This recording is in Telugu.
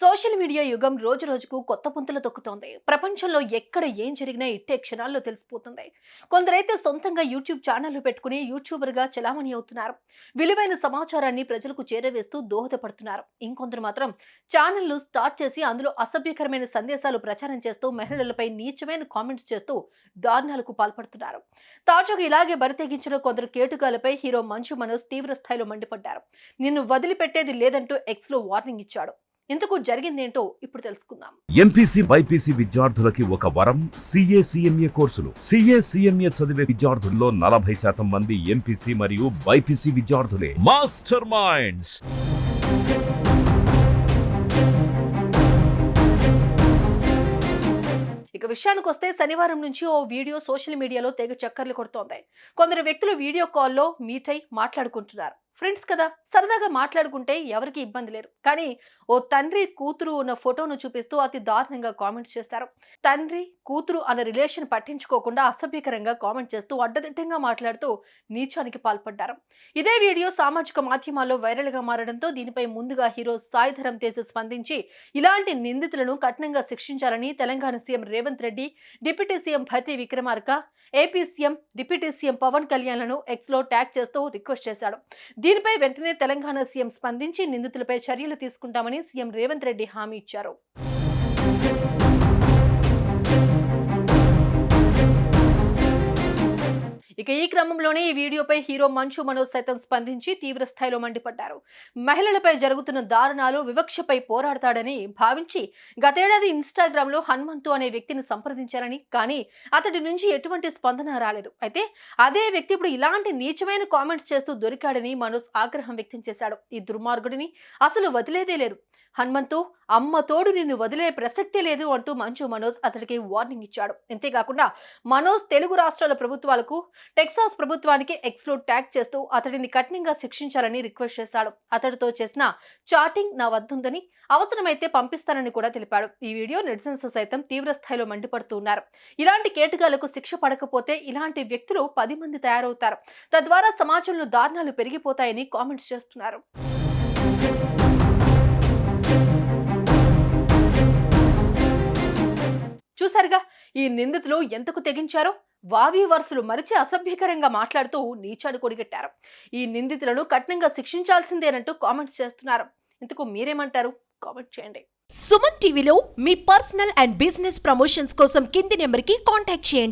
సోషల్ మీడియా యుగం రోజు రోజుకు కొత్త పుంతలు తొక్కుతోంది. ప్రపంచంలో ఎక్కడ ఏం జరిగినా ఇట్టే క్షణాల్లో తెలిసిపోతుంది. కొందరైతే సొంతంగా యూట్యూబ్ ఛానళ్ళు పెట్టుకుని యూట్యూబర్గా చలామణి అవుతున్నారు. విలువైన సమాచారాన్ని ప్రజలకు చేరవేస్తూ దోహదపడుతున్నారు. ఇంకొందరు మాత్రం ఛానళ్ళు స్టార్ట్ చేసి అందులో అసభ్యకరమైన సందేశాలు ప్రచారం చేస్తూ మహిళలపై నీచమైన కామెంట్స్ చేస్తూ దారుణాలకు పాల్పడుతున్నారు. తాజాగా ఇలాగే బరితెగించిన కొందరు కేటుగాలపై హీరో మంచు మనోజ్ తీవ్ర స్థాయిలో మండిపడ్డారు. నిన్ను వదిలిపెట్టేది లేదంటూ ఎక్స్లో వార్నింగ్ ఇచ్చాడు. ఇంతకు జరిగిందేంటో ఇప్పుడు తెలుసుకుందాం. ఎంపీసీ బైపీసీ విద్యార్థులకి ఒక వరం సిఏ సిఎంఏ కోర్సులు. సిఏ సిఎంఏ చదివే విద్యార్థుల్లో నలభై శాతం మంది ఎంపీసీ మరియు బైపీసీ విద్యార్థులే. Master Minds! ఇక విషయానికి వస్తే శనివారం నుంచి ఓ వీడియో సోషల్ మీడియాలో తెగ చక్కర్లు కొడుతోంది. కొందరు వ్యక్తులు వీడియో కాల్లో మీట్ అయి మాట్లాడుకుంటున్నారు. ఫ్రెండ్స్ కదా సరదాగా మాట్లాడుకుంటే ఎవరికి ఇబ్బంది లేరు. కానీ ఓ తండ్రి కూతురు ఉన్న ఫోటోను చూపిస్తూ అతి దారుణంగా కామెంట్స్ చేస్తారు. తండ్రి కూతురు అన్న రిలేషన్ పట్టించుకోకుండా అసభ్యకరంగా కామెంట్ చేస్తూ అడ్డదిడ్డంగా మాట్లాడుతూ నీచానికి పాల్పడ్డారు. ఇదే వీడియో సామాజిక మాధ్యమాల్లో వైరల్గా మారడంతో దీనిపై ముందుగా హీరో సాయిధరం తేజ స్పందించి ఇలాంటి నిందితులను కఠినంగా శిక్షించాలని Telangana CM Revanth Reddy deputy CM Bhatti Vikramarka AP CM deputy CM Pavan కళ్యాణ్లను ఎక్స్లో ట్యాగ్ చేస్తూ రిక్వెస్ట్ చేశాడు. దీనిపై వెంటనే తెలంగాణ సీఎం స్పందించి నిందితులపై చర్యలు తీసుకుంటామని సీఎం రేవంత్ రెడ్డి హామీ ఇచ్చారు. ఇక ఈ క్రమంలోనే ఈ వీడియోపై హీరో మంచు మనోజ్ సైతం స్పందించి తీవ్ర స్థాయిలో మండిపడ్డారు. మహిళలపై జరుగుతున్న దారుణాలు వివక్షపై పోరాడతాడని భావించి గతేడాది ఇన్స్టాగ్రామ్లో హనుమంతు అనే వ్యక్తిని సంప్రదించారని కానీ అతడి నుంచి ఎటువంటి స్పందన రాలేదు. అయితే అదే వ్యక్తి ఇప్పుడు ఇలాంటి నీచమైన కామెంట్స్ చేస్తూ దొరికాడని మనోజ్ ఆగ్రహం వ్యక్తం చేశాడు. ఈ దుర్మార్గుడిని అసలు వదిలేదే లేదు. హనుమంతు అమ్మ తోడు నిన్ను వదిలే ప్రసక్తే లేదు అంటూ మంచు మనోజ్ అతడికి వార్నింగ్ ఇచ్చాడు. అంతేకాకుండా మనోజ్ తెలుగు రాష్ట్రాల ప్రభుత్వాలకు టెక్సాస్ ప్రభుత్వానికి ఎక్స్లో ట్యాగ్ చేస్తూ అతడిని కఠినంగా శిక్షించాలని రిక్వెస్ట్ చేశాడు. అతడితో చేసిన చాటింగ్ నా వద్దుందని అవసరమైతే పంపిస్తానని కూడా తెలిపాడు. ఈ వీడియో నెటిజన్స్ సైతం తీవ్ర స్థాయిలో మండిపడుతూ ఉన్నారు. ఇలాంటి కేటగాలకు శిక్ష పడకపోతే ఇలాంటి వ్యక్తులు పది మంది తయారవుతారు. తద్వారా సమాజంలో దారుణాలు పెరిగిపోతాయని కామెంట్స్ చేస్తున్నారు. చూసారుగా ఈ నిందితులు ఎంతకు తెగించారో? వావి వరుసలు మరిచి అసభ్యకరంగా మాట్లాడుతూ నీచాడు కొడిగట్టారు. ఈ నిందితులను కఠినంగా శిక్షించాల్సిందేనంటూ కామెంట్స్ చేస్తున్నారు. ఇంతకు మీరేమంటారు? కామెంట్ చేయండి. సుమన్ టీవీలో మీ పర్సనల్ అండ్ బిజినెస్ ప్రమోషన్స్ కోసం కింది నెంబర్కి కాంటాక్ట్ చేయండి.